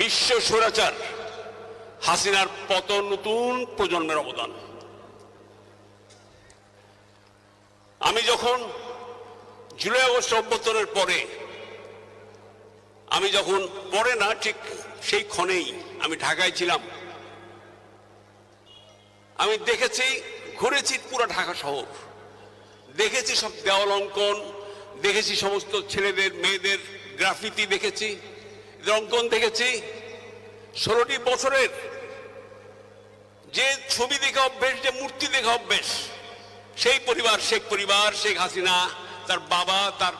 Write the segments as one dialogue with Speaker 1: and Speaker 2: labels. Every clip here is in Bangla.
Speaker 1: বিশ্ব স্বৈরাচার, হাসিনার পতন নতুন প্রজন্মের অবদান। আমি যখন জুলাই আগস্ট অভ্যর্থনের পরে, আমি যখন পরে না, ঠিক সেই ক্ষণেই আমি ঢাকায় ছিলাম, আমি দেখেছি, ঘুরেছি পুরো ঢাকা শহর। দেখেছি সব দেওয়াল অঙ্কন, দেখেছি সমস্ত ছেলেদের, মেয়েদের, গ্রাফিতি দেখেছি। অঙ্কন দেখেছি। ষোলোটি বছরের যে ছবি দেখা অভ্যেস, যে মূর্তি দেখা অভ্যেস, সেই পরিবার, শেখ পরিবার, শেখ হাসিনা, তার বাবা, তার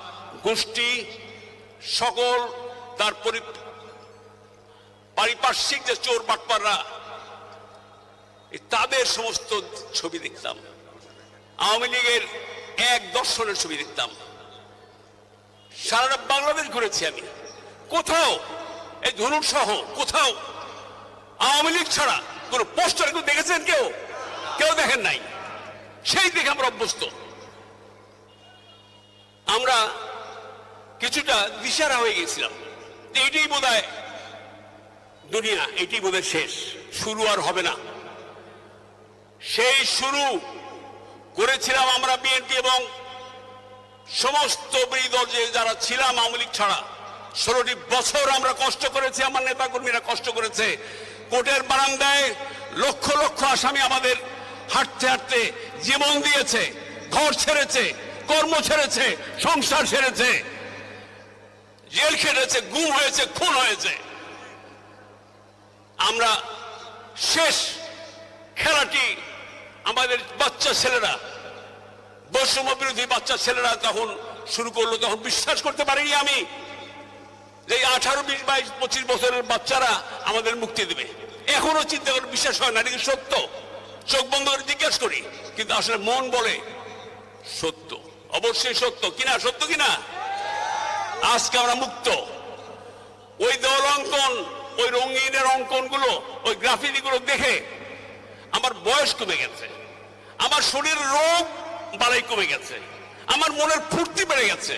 Speaker 1: গোষ্ঠী, সকল তার পরি- পারিপার্শ্বিক যে চোর বাটপাররা তাদের সমস্ত ছবি দেখতাম। আওয়ামী লীগের এক দর্শনের ছবি দেখতাম। সারা বাংলাদেশ ঘুরেছি আমি। কোথাও, এই ধনুর সহ কোথাও আওয়ামী লীগ ছাড়া কোন পোস্টার কেউ দেখেছেন কেউ? কেউ দেখেন নাই। সেই দেখে আমরা অভ্যস্ত। আমরা কিছুটা দিশারা হয়ে গেছিলাম। যে এটাই বোধ দুনিয়া এটি বোধ শেষ। শুরু আর হবে না। সেই শুরু করেছিলাম আমরা বিএনপি এবং সমস্ত বিরোধী দল যারা ছিলাম আওয়ামী লীগ ছাড়া ষোলোটি বছর আমরা কষ্ট করেছি, আমার নেতা কর্মীরা কষ্ট করেছে। কোর্টের বারান্দায় লক্ষ লক্ষ আসামি আমাদের হাঁটতে হাঁটতে জীবন দিয়েছে, ঘর ছেড়েছে, কর্ম ছেড়েছে, সংসার ছেড়েছে। জেল খেটেছে, গুম হয়েছে, খুন হয়েছে। আমরা শেষ খেলাটি আমাদের বাচ্চা ছেলেরা, বৈষম্য বিরোধী বাচ্চা ছেলেরা তখন শুরু করল, তখন বিশ্বাস করতে পারিনি আমি। যে আঠারো, বিশ, বাইশ, পঁচিশ বছরের বাচ্চারা আমাদের মুক্তি দেবে। এখনও চিন্তা করে বিশ্বাস হয় না সত্য? চোখ বন্ধ করে জিজ্ঞেস করি, কিন্তু আসলে মন বলে সত্য। অবশ্যই সত্য। কিনা সত্য কিনা? আজকে আমরা মুক্ত। ওই দল অঙ্কন, ওই রঙিনের অঙ্কনগুলো, ওই গ্রাফিতিগুলো দেখে আমার বয়স কমে গেছে। আমার শরীর রোগ বাড়াই কমে গেছে। আমার মনের ফুর্তি বেড়ে গেছে।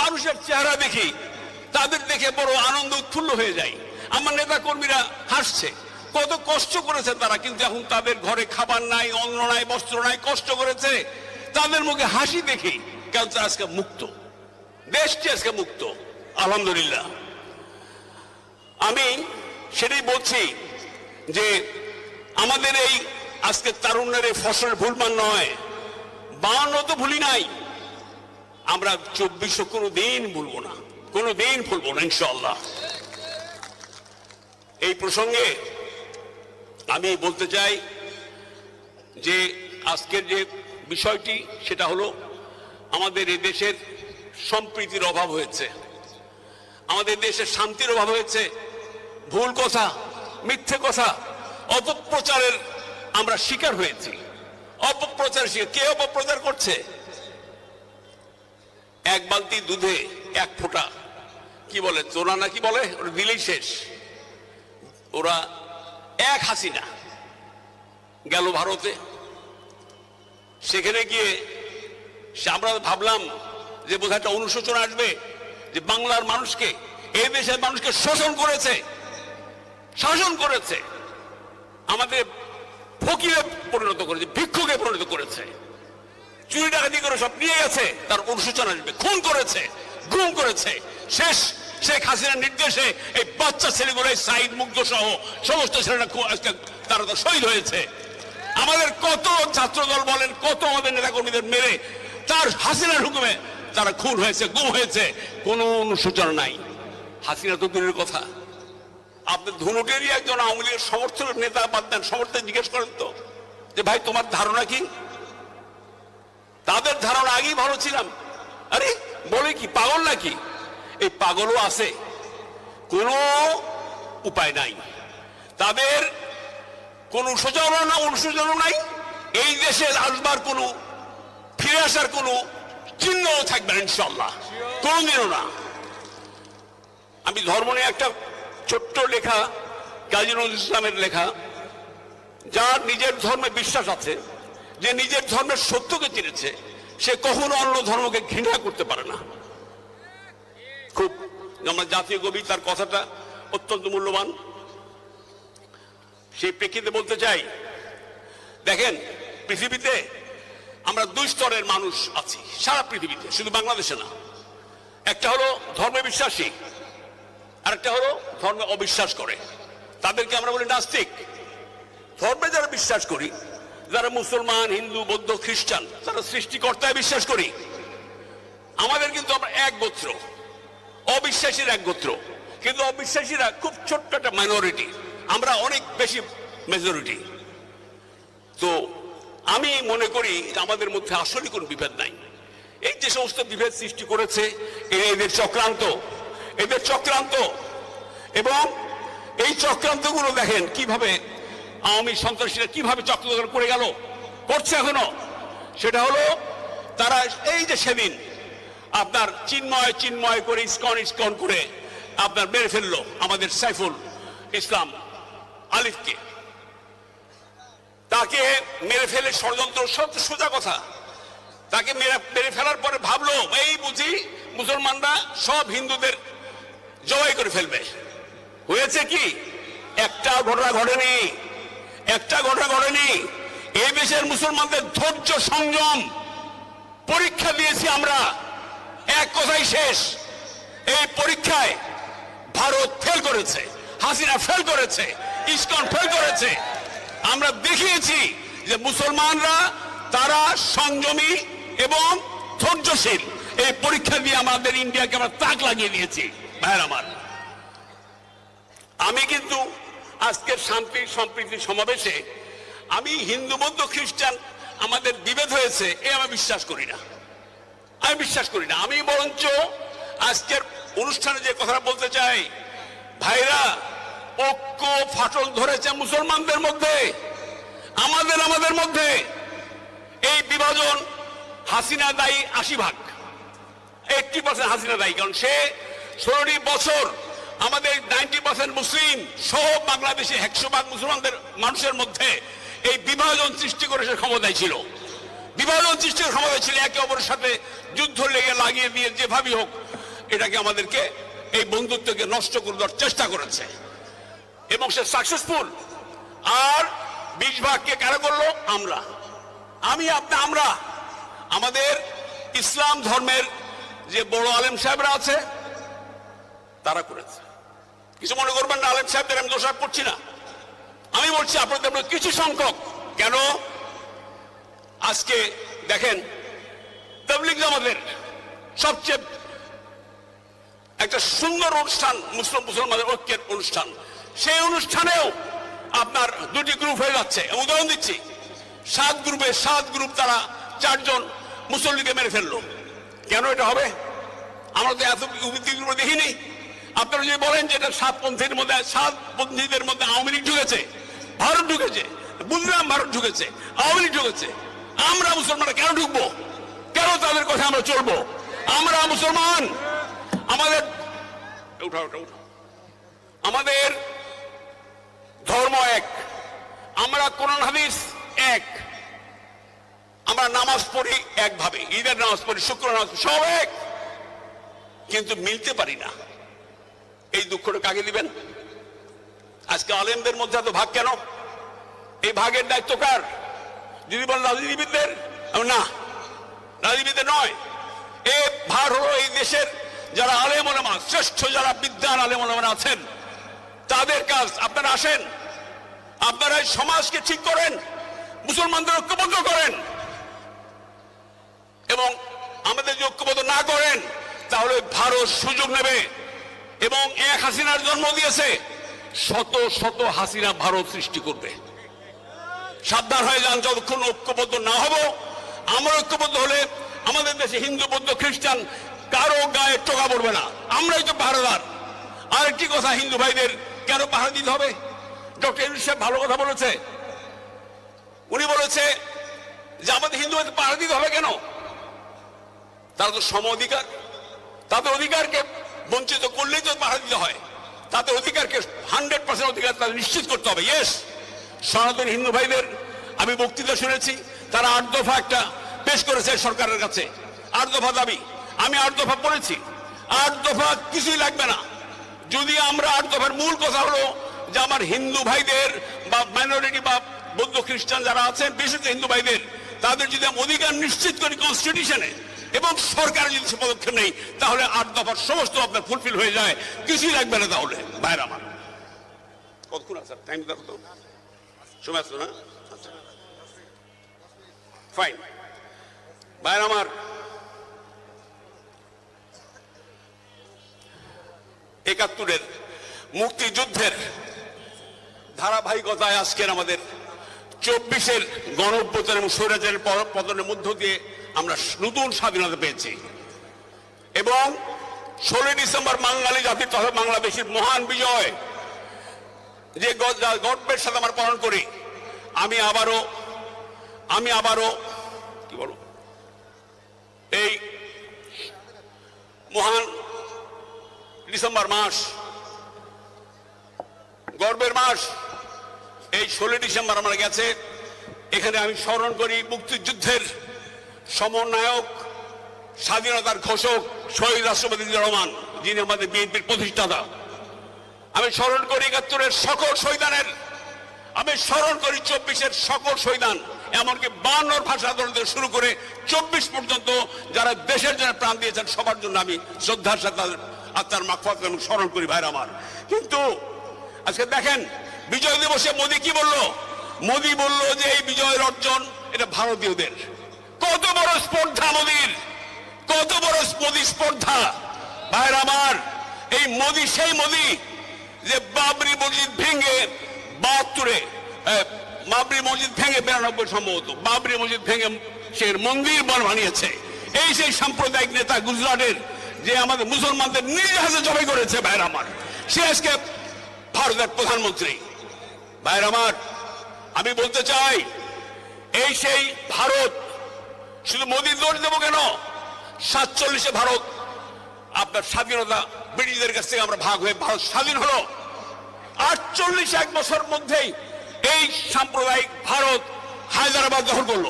Speaker 1: মানুষের চেহারা দেখি তাদের দেখে বড় আনন্দ উৎফুল্ল হয়ে যায়। আমার নেতা কর্মীরা হাসছে। কত কষ্ট করেছে তারা, কিন্তু এখন তাদের ঘরে খাবার নাই, অন্ন নাই, বস্ত্র নাই, কষ্ট করেছে। তাদের মুখে হাসি দেখি কারণ আজকে মুক্ত। দেশটি আজকে মুক্ত। আলহামদুলিল্লাহ। আমি সেটাই বলছি যে আমাদের এই আজকে তারুণ্যের এই ফসলের ভুলমান নয়। বাউন্ন তো ভুলি নাই। আমরা চব্বিশশো কোনো দিন ভুলবো না। কোনো দিন ভুলবো না ইনশাল্লাহ এই প্রসঙ্গে আমি বলতে চাই যে আজকের যে বিষয়টি, সেটা হলো আমাদের এই দেশের সম্প্রীতির অভাব হয়েছে। আমাদের দেশের শান্তির অভাব হয়েছে। ভুল কথা, মিথ্যে কথা, অপপ্রচারের আমরা শিকার হয়েছি। অপপ্রচার কে অপপ্রচার করছে? এক বালতি দুধে এক ফোঁটা কি বলে? তোরা নাকি বলে? দিলেই শেষ। ওরা এক হাসিনা গেল ভারতে। সেখানে গিয়ে সে আমরা ভাবলাম যে বোধহয় একটা অনুশোচন আসবে যে বাংলার মানুষকে, এই দেশের মানুষকে শোষণ করেছে। শাসন করেছে। আমাদের ফকিরে পরিণত করেছে, ভিক্ষুকে পরিণত করেছে। চুরি ডাকাতি করে সব নিয়ে গেছে। তার অনুশোচন আসবে। খুন করেছে, গুম করেছে। শেষ। শেখ হাসিনার নির্দেশে এই বাচ্চা ছেলেগুলো সাইদ মুগ্ধ সহ সমস্ত ছেলেরা আজকে তারা তো শহীদ হয়েছে। আমাদের কত ছাত্রদল বলেন, কত আমাদের নেতাকর্মীদের মেরে তার হাসিনার হুকুমে তারা খুন হয়েছে, গুম হয়েছে, কোনো অনুশোচনা নাই। হাসিনা তো দূরের কথা। আপনি ধনুটেরই একজন আওয়ামী লীগের সমর্থকের নেতা বাদ দেন সমর্থন জিজ্ঞেস করেন তো, যে ভাই, তোমার ধারণা কি? তাদের ধারণা আগেই ভালো ছিলাম। আরে, বলে কি, পাগল নাকি? এই পাগলও আছে, কোনো উপায় নাই। তাদের কোন সুযোগও না অনুসূচনও নাই, এই দেশে আসবার কোনো, ফিরে আসার কোনো চিহ্নও থাকবে না ইনশাল্লাহ কোনোদিনও না। আমি ধর্ম নিয়ে একটা ছোট্ট লেখা কাজী নজরুল ইসলামের লেখা, যার নিজের ধর্মে বিশ্বাস আছে, যে নিজের ধর্মের সত্যকে চিনেছে, সে কখনো অন্য ধর্মকে ঘৃণা করতে পারে না। খুব আমার জাতীয় কবি, তার কথাটা অত্যন্ত মূল্যবান। সেই প্রেক্ষিতে বলতে চাই, দেখেন, পৃথিবীতে আমরা দুই স্তরের মানুষ আছি, সারা পৃথিবীতে, শুধু বাংলাদেশে না। একটা হলো ধর্মে বিশ্বাসী আর একটা হলো ধর্মে অবিশ্বাস করে। তাদেরকে আমরা বলি নাস্তিক। ধর্মে যারা বিশ্বাস করি, যারা মুসলমান, হিন্দু, বৌদ্ধ, খ্রিস্টান, তারা সৃষ্টিকর্তায় বিশ্বাস করি। আমাদের কিন্তু আমরা এক গোত্র অবিশ্বাসীর এক গোত্র কিন্তু অবিশ্বাসীরা খুব ছোট্ট একটা মাইনরিটি আমরা অনেক বেশি মেজরিটি তো আমি মনে করি আমাদের মধ্যে আসলে কোনো বিভেদ নাই। এই যে সমস্ত বিভেদ সৃষ্টি করেছে এদের চক্রান্ত। এদের চক্রান্ত। এবং এই চক্রান্তগুলো দেখেন কীভাবে আওয়ামী সন্ত্রাসীরা কীভাবে চক্রান্ত করে গেল, করছে এখনও। সেটা হলো, তারা এই যে সেদিন আপনার চিন্ময় চিন্ময় করে, ইস্কন ইস্কন করে আপনার মেরে ফেলল আমাদের সাইফুল ইসলাম আলিফকে। তাকে মেরে ফেলে ষড়যন্ত্র, সব সোজা কথা। তাকে মেরে মেরে ফেলার পরে ভাবলো, এই বুঝি মুসলমানরা সব হিন্দুদের জবাই করে ফেলবে। হয়েছে কি? একটা ঘটনা ঘটেনি, একটা ঘটনা ঘটেনি। এই দেশের মুসলমানদের ধৈর্য সংযম পরীক্ষা দিয়েছি আমরা। এক কথাই শেষ। এই পরীক্ষায় ভারত ফেল করেছে, হাসিনা ফেল করেছে, ইস্কন ফেল করেছে। আমরা দেখিয়েছি যে মুসলমানরা, তারা সংযমী এবং ধৈর্যশীল। এই পরীক্ষা দিয়ে আমাদের ইন্ডিয়াকে আমরা তাক লাগিয়ে দিয়েছি, ভাইয়ের আমার। আমি কিন্তু আজকের শান্তি, সম্প্রীতি সমাবেশে আমি হিন্দু, বৌদ্ধ, খ্রিস্টান আমাদের বিভেদ হয়েছে, এ আমি বিশ্বাস করি না। আমি বিশ্বাস করি না। আমি বরঞ্চ আজকের অনুষ্ঠানে যে কথাটা বলতে চাই, ভাইরা, ঐক্য ফাটল ধরেছে মুসলমানদের মধ্যে, আমাদের আমাদের মধ্যে। এই বিভাজন হাসিনা দায়ী আশি ভাগ। এইটটি পার্সেন্ট হাসিনা দায়ী, কারণ সে ষোলোটি বছর আমাদের নাইনটি পার্সেন্ট মুসলিম সহ বাংলাদেশে একশো ভাগ মুসলমানদের মানুষের মধ্যে এই বিভাজন সৃষ্টি করে সে ক্ষমতায় ছিল। বিভাজন সৃষ্টির ক্ষমতা ছিল একে অপরের সাথে যুদ্ধ লেগে লাগিয়ে দিয়ে যেভাবেই হোক, এটাকে আমাদেরকে এই বন্ধুত্বকে নষ্ট করে দেওয়ার চেষ্টা করেছে। এবং সে সাকসেসফুল আর বিশ ভাগকে কারা করল? আমরা। আমি, আপনি, আমরা। আমাদের ইসলাম ধর্মের যে বড় আলেম সাহেবরা আছে, তারা করেছে। কিছু মনে করবেন না, আলেম সাহেবদের আমি দোষারোপ করছি না। আমি বলছি, আপনাদের কিছু সংখ্যক। কেন? আজকে দেখেন, তবলিগ আমাদের সবচেয়ে একটা সুন্দর অনুষ্ঠান, মুসলিম মুসলমানদের ঐক্যের অনুষ্ঠান। সেই অনুষ্ঠানেও আপনার দুটি গ্রুপ হয়ে যাচ্ছে। উদাহরণ দিচ্ছি। সাত গ্রুপে সাত গ্রুপ তারা চারজন মুসল্লিকে মেরে ফেলল। কেন এটা হবে? আমরা তো এত গ্রুপ দেখিনি। আপনারা যদি বলেন যে এটা সাত পন্থীর মধ্যে, সাত পন্থীদের মধ্যে আওয়ামী লীগ ঢুকেছে, ভারত ঢুকেছে, বুঝলাম ভারত ঢুকেছে, আওয়ামী লীগ ঢুকেছে। আমরা মুসলমানরা কেন ঢুকবো? কেন তাদের কথা আমরা চলবো? আমরা মুসলমান। আমাদের। আমাদের ধর্ম এক। আমরা কোরআন, হাদিস এক। আমরা নামাজ পড়ি একভাবে। ঈদের নামাজ পড়ি শুক্র নামাজ সব এক। কিন্তু মিলতে পারি না। এই দুঃখটা কাকে দিবেন? আজকে আলেমদের মধ্যে এত ভাগ কেন? এই ভাগের দায়িত্ব কার? যদি বলেন রাজনীতিবিদদের না। রাজনীতিবিদদের নয়। এ ভার হলো এই দেশের যারা আলেম ওলামা, শ্রেষ্ঠ যারা বিদ্যান আলেম আছেন, তাদের কাজ। আপনারা আসেন। আপনারা সমাজকে ঠিক করেন, মুসলমানদের ঐক্যবদ্ধ করেন। এবং আমাদের যদি ঐক্যবদ্ধ না করেন, তাহলে ভারত সুযোগ নেবে। এবং এক হাসিনার জন্ম দিয়েছে। শত শত হাসিনা ভারত সৃষ্টি করবে। সাবধান হয়ে যান, যতক্ষণ ঐক্যবদ্ধ না হব। আমরা ঐক্যবদ্ধ হলে আমাদের দেশে হিন্দু, বৌদ্ধ, খ্রিস্টান কারও গায়ে টোকা পড়বে না। আমরাই তো পাহারাদার আরেকটি কথা, হিন্দু ভাইদের কেন পাহারা দিতে হবে? ডক্টর ইউনুস সাহেব ভালো কথা বলেছে। উনি বলেছে যে আমাদের হিন্দু ভাইদের পাহারা দিতে হবে কেন? তারা তো সম অধিকার। তাদের অধিকারকে বঞ্চিত করলেই তো পাহারা দিতে হয়। তাদের অধিকারকে হান্ড্রেড পার্সেন্ট অধিকার তাদের নিশ্চিত করতে হবে। ইয়েস সনাতন হিন্দু ভাইদের আমি বক্তৃতা শুনেছি, তারা আট দফা একটা পেশ করেছে সরকারের কাছে, আট দফা দাবি। আমি আট দফা পড়েছি, আট দফা কিছুই লাগবে না। যদি আমরা আট দফার মূল কথা হলো যে আমার হিন্দু ভাইদের বা মাইনরিটি বা বৌদ্ধ খ্রিস্টান যারা আছেন বিশেষ হিন্দু ভাইদের, তাদের যদি আমি অধিকার নিশ্চিত করি কনস্টিটিউশনে এবং সরকার যদি সে পদক্ষেপ নেই তাহলে আট দফার সমস্ত আপনার ফুলফিল হয়ে যায়, কিছুই লাগবে না তাহলে বাইরে আমার। কতক্ষণ আছে? টাইম দেখো সময় আসতো না ফাইন বাইরে আমার। একাত্তরের মুক্তিযুদ্ধের ধারাবাহিকতায় আজকের আমাদের চব্বিশের গণঅভ্যুত্থান এবং স্বৈরাচারের পতনের মধ্য দিয়ে আমরা নতুন স্বাধীনতা পেয়েছি। এবং ষোলোই ডিসেম্বর বাঙালি জাতির তথা বাংলাদেশের মহান বিজয় যে গর্বের সাথে আমার পালন করি, আমি আবারও আমি আবারও, কি বলো এই মহান ডিসেম্বর মাস, গর্বের মাস, এই ষোলো ডিসেম্বর আমার গেছে। এখানে আমি স্মরণ করি মুক্তিযুদ্ধের সমন্বয়ক, স্বাধীনতার ঘোষক শহীদ রাষ্ট্রপতি রহমান, যিনি আমাদের বিএনপির প্রতিষ্ঠাতা। আমি স্মরণ করি একাত্তরের সকল শহীদানের আমি স্মরণ করি চব্বিশের সকল শহীদান এমনকি বান্নর ভাষা আন্দোলন থেকে শুরু করে চব্বিশ পর্যন্ত যারা দেশের জন্য প্রাণ দিয়েছেন, সবার জন্য আমি শ্রদ্ধার সাথে আত্মার মাকফাত আমি স্মরণ করি ভাইরা আমার। কিন্তু আজকে দেখেন, বিজয় দিবসে মোদী কি বলল? মোদী বলল যে এই বিজয়ের অর্জন এটা ভারতীয়দের। কত বড় স্পর্ধা মোদীর! কত বড় মোদী স্পর্ধা! ভাইরা আমার, এই মোদী, সেই মোদী যে বাবরি মসজিদ ভেঙে বাহাত্তরে বাবরি মসজিদ ভেঙে বিরানব্বই সম্ভবত। বাবরি মসজিদ ভেঙে সে মন্দির বন বানিয়েছে। এই সেই সাম্প্রদায়িক নেতা গুজরাটের যে আমাদের মুসলমানদের নিজ হাতে জবাই করেছে ভাইয়ের আমার। সে আজকে ভারতের প্রধানমন্ত্রী। ভাইয়ের আমার, আমি বলতে চাই, এই সেই ভারত, শুধু মোদীর দোষ দেবো কেন? সাতচল্লিশে ভারত আপনার স্বাধীনতা ব্রিটিশদের কাছ থেকে আমরা ভাগ হয়ে ভারত স্বাধীন হলো। আটচল্লিশ এক বছর মধ্যেই এই সাম্প্রদায়িক ভারত হায়দ্রাবাদ দখল করল।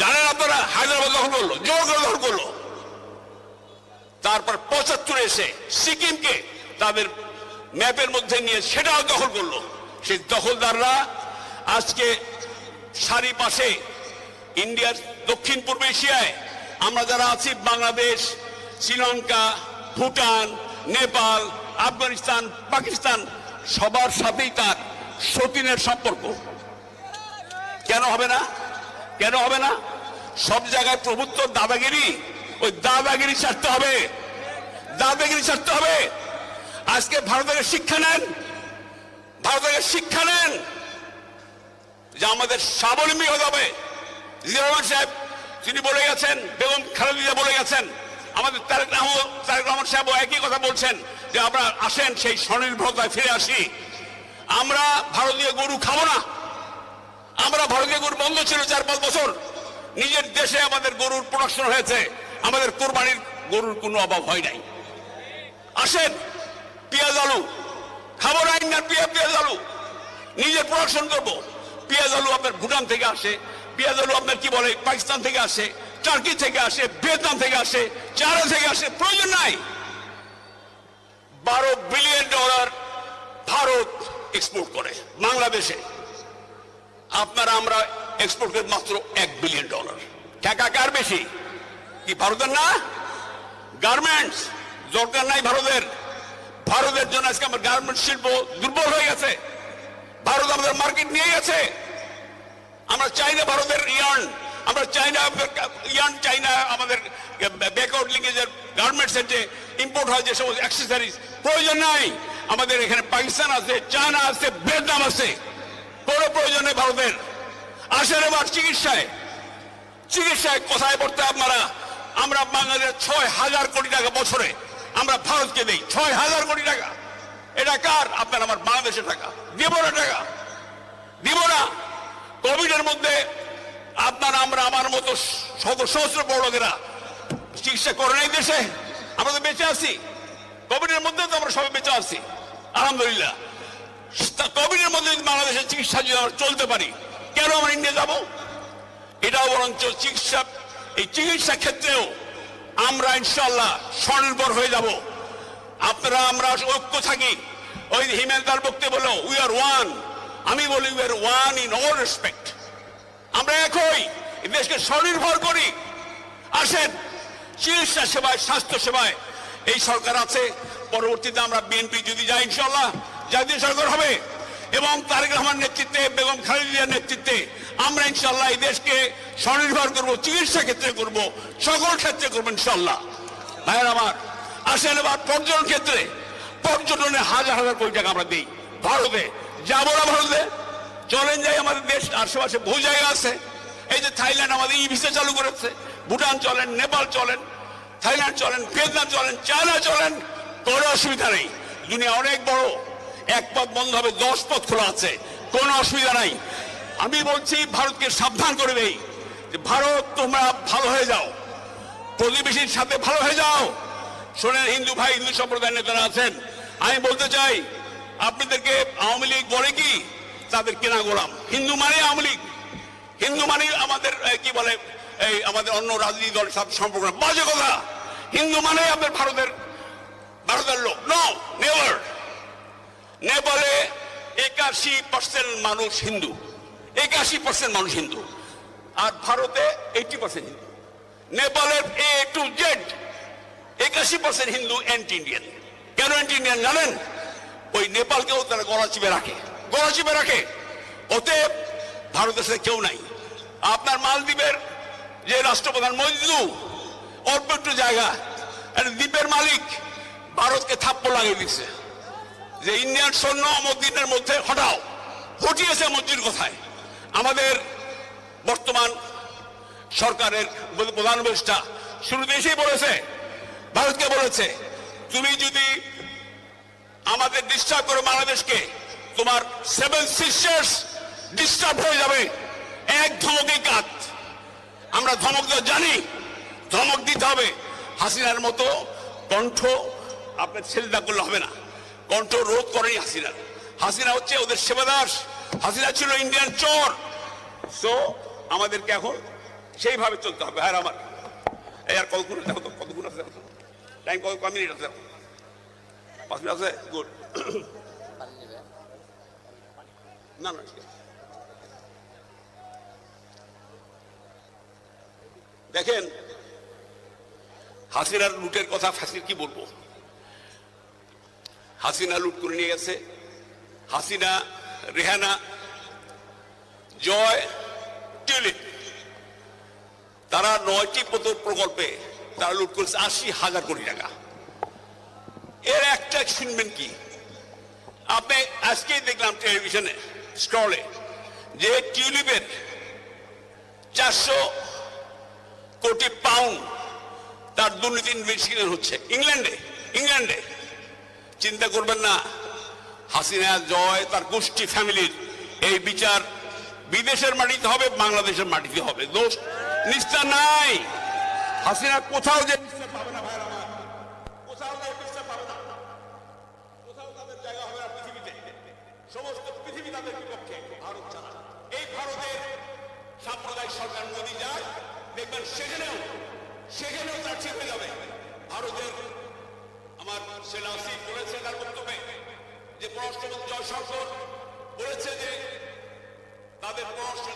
Speaker 1: জানেন আপনারা? হায়দ্রাবাদ দখল করল জোর করে দখল করল। তারপর পঁচাত্তরে এসে সিকিমকে তাদের ম্যাপের মধ্যে নিয়ে সেটাও দখল করল। সেই দখলদাররা আজকে সারি পাশে ইন্ডিয়ার দক্ষিণ পূর্ব এশিয়ায় আমরা যারা আছি, বাংলাদেশ শ্রীলঙ্কা, ভুটান, নেপাল, আফগানিস্তান, পাকিস্তান, সবার সাথেই তার সতীনের সম্পর্ক। কেন হবে না? কেন হবে না? সব জায়গায় প্রভুত্ব, দাদাগিরি, ওই দাদাগিরি ছাড়তে হবে। দাদাগিরি ছাড়তে হবে। আজকে ভারতের শিক্ষা নেন। ভারতের শিক্ষা নেন। যে আমাদের স্বাবলম্বী হতে হবে। সাহেব, তিনি বলে গেছেন, বেগম খালেদা বলে গেছেন আমাদের তারেক রহমান তারেক রহমান সাহেব একই কথা বলছেন যে আমরা আসেন সেই স্বনির্ভরতায় ফিরে আসি। আমরা ভারতীয় গরু খাব না। আমরা ভারতীয় গরু বন্ধ ছিল চার পাঁচ বছর। নিজের দেশে আমাদের গরুর প্রোডাকশন হয়েছে। আমাদের কোরবানির গরুর কোনো অভাব হয় নাই। আসেন, পেঁয়াজ, আলু। খাব না ইন্ডিয়ান পেঁয়াজ পেঁয়াজ, আলু। নিজের প্রোডাকশন করব। পেঁয়াজ, আলু আপনার ভুটান থেকে আসে। পেঁয়াজ, আলু আপনার কি বলে, পাকিস্তান থেকে আসে। টার্কি থেকে আসে, ভিয়েতনাম থেকে আসে চারা থেকে আসে, প্রয়োজন নাই। বারো বিলিয়ন ডলার ভারত এক্সপোর্ট করে বাংলাদেশে। আপনারা, আমরা এক্সপোর্ট করি মাত্র এক বিলিয়ন ডলার। টাকা কার বেশি? কি ভারতের না? গার্মেন্টস দরকার নাই ভারতের। ভারতের জন্য আজকে আমার গার্মেন্টস শিল্প দুর্বল হয়ে গেছে। ভারত আমাদের মার্কেট নিয়ে গেছে। আমরা চাই না ভারতের ইয়ার্ন আমরা চাই না ইয়ার্ন চাই না আমাদের ব্যাকআউট লিঙ্গেজের গার্মেন্টসের যে ইম্পোর্ট হয় যে সমস্ত অ্যাক্সেসরিজ প্রয়োজন নাই। আমাদের এখানে পাকিস্তান আছে, চায়না আছে, ভিয়েতনাম আছে। কোনো প্রয়োজন নেই ভারতের। আসেন এবার চিকিৎসায়। চিকিৎসায় কোথায় পড়তে আপনারা? আমরা বাংলাদেশ ছয় হাজার কোটি টাকা বছরে আমরা ভারতকে দেই। ছয় হাজার কোটি টাকা। এটা কার? আপনার আমার বাংলাদেশের টাকা। দিব না টাকা। দিব না। কোভিডের মধ্যে আপনার, আমরা, আমার মতো সহস্র বড় লোকেরা চিকিৎসা করে নাই দেশে। আমরা তো বেঁচে আছি। কোভিডের মধ্যে তো আমরা সবাই বেঁচে আছি। আলহামদুলিল্লাহ। কোভিডের মধ্যে যদি বাংলাদেশের চিকিৎসা যদি আমরা চলতে পারি, কেন আমরা ইন্ডিয়া যাব? এটাও বরঞ্চ চিকিৎসা, এই চিকিৎসা ক্ষেত্রেও আমরা ইনশাল্লাহ স্বনির্ভর হয়ে যাব। আপনারা, আমরা ঐক্য থাকি। ওই হিমেন্দার বক্তব্য বলো উই আর ওয়ান আমি বলি we are one in all respect আমরা একই। দেশকে স্বনির্ভর করি। আসেন, চিকিৎসা সেবায়, স্বাস্থ্য সেবায়। এই সরকার আছে, পরবর্তীতে আমরা বিএনপি যদি যাই ইনশাল্লাহ জাতীয় সরকার হবে। এবং তারেক রহমান নেতৃত্বে, বেগম খালেদিয়ার নেতৃত্বে আমরা ইনশাল্লাহ এই দেশকে স্বনির্ভর করব, চিকিৎসা ক্ষেত্রে করব, সকল ক্ষেত্রে করব ইনশাল্লাহ ভাইয়ের আমার, আসেন এবার পর্যটন ক্ষেত্রে। পর্যটনে হাজার হাজার কোটি টাকা আমরা দিই। ভারতে, যাব না ভারতে? চলেন যাই, আমাদের দেশ, আশেপাশে বহু জায়গা আছে। এই যে থাইল্যান্ড আমাদের ই ভিসা চালু করেছে। ভুটান চলেন, নেপাল চলেন, থাইল্যান্ড চলেন, ভিয়েতনাম চলেন, চায়না চলেন, কোনো অসুবিধা নেই। দুনিয়া অনেক বড়, এক পথ বন্ধ হবে, দশ পথ খোলা আছে, কোনো অসুবিধা নাই। আমি বলছি, ভারতকে সাবধান করে দেই, যে ভারত, তোমরা ভালো হয়ে যাও, প্রতিবেশীর সাথে ভালো হয়ে যাও। শোনেন, হিন্দু ভাই, হিন্দু সম্প্রদায়ের নেতারা আছেন। আমি বলতে চাই, আপনাদেরকে আওয়ামী লীগ বলে কি? তাদের কেনা গোলাম। হিন্দু মানে আওয়ামী লীগ। হিন্দু মানে আমাদের কি বলে, এই আমাদের অন্য রাজনীতি দলের সাথে সম্পর্ক বাজে কথা। হিন্দু মানে আপনার ভারতের ভারতের লোক। নো নেভার নেপালে একাশি পার্সেন্ট মানুষ হিন্দু। একাশি পার্সেন্ট মানুষ হিন্দু। আর ভারতে এইটি পার্সেন্ট হিন্দু। নেপালের এ টু জেড একাশি পার্সেন্ট হিন্দু অ্যান্টি ইন্ডিয়ান কেন অ্যান্টি ইন্ডিয়ান জানেন? ওই নেপালকেও তারা গলা চিপে রাখে। চিপে রাখে। ভারতের সাথে কেউ নাই। আপনার মালদ্বীপের যে রাষ্ট্রপ্রধান মজদু অল্প একটু জায়গা দ্বীপের মালিক, ভারতকে থাপ্পড় লাগিয়ে দিচ্ছে যে ইন্ডিয়ান সৈন্য মসজিদের মধ্যে হটাও হটিয়েছে মসজিদ কোথায়। আমাদের বর্তমান সরকারের প্রধান উপদেষ্টা শুরুতে এসেই বলেছে, ভারতকে বলেছে, তুমি যদি আমাদের ডিস্টার্ব করো বাংলাদেশকে তোমার সেভেন সিস্টার্স ডিস্টার্ব হয়ে যাবে। এক ধমকে কাত আমরা ধমক জানি, ধমক দিতে হবে। হাসিনার মতো কণ্ঠ আপনার ছেলেদা করলে হবে না। কণ্ঠ রোধ করেনি হাসিনা। হাসিনা হচ্ছে ওদের সেবাদাস। হাসিনা ছিল ইন্ডিয়ান চোর। সো আমাদেরকে এখন সেইভাবে চলতে হবে। আর আমার এই আর কতক্ষণ দেখো তো, কতক্ষণ আছে? টাইম কত? কম মিনিট আছে। পাঁচ মিনিট আছে? গুড না দেখেন, হাসিনার লুটের কথা ফাঁসির কি বলব? হাসিনা লুট করে নিয়ে গেছে। হাসিনা, রেহানা, জয় টিউলিপ তারা নয়টি প্রকল্পে তারা লুট করেছে আশি হাজার কোটি টাকা। এর একটা শুনবেন কি? আপনি আজকেই দেখলাম টেলিভিশনে স্ক্রলে যে টিউলিপের চারশো কোটি পাউন্ড তার দুর্নীতি ইনভেস্টিগেশন হচ্ছে। ইংল্যান্ডে ইংল্যান্ডে। চিন্তা করবেন না, হাসিনা জয়, তার গোষ্ঠী, ফ্যামিলির এই বিচার বিদেশের মাটিতে হবে, বাংলাদেশের মাটিতে হবে। দোষ নিষ্ঠা নাই। হাসিনা কোথাও যে। সমস্ত পৃথিবী তাদের বিপক্ষে ভারত ছাড়া এই ভারতের সাম্প্রদায়িক সরকার মোদী যায় দেখবেন সেখানেও সেখানেও তার ঠিক হয়ে যাবে। ভারতের আমার সেনা আসিফ বলেছে তার বক্তব্যে যে পররাষ্ট্রমন্ত্রী জয়শঙ্কর বলেছে যে তাদের পররাষ্ট্র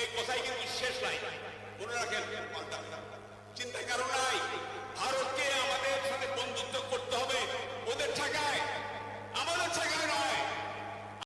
Speaker 1: এই কথাই কিন্তু শেষ নাই। মনে রাখেন চিন্তা কারণ নাই। ভারতকে আমাদের সাথে বন্ধুত্ব করতে হবে। ওদের ঠেকায়। 天野茶がない。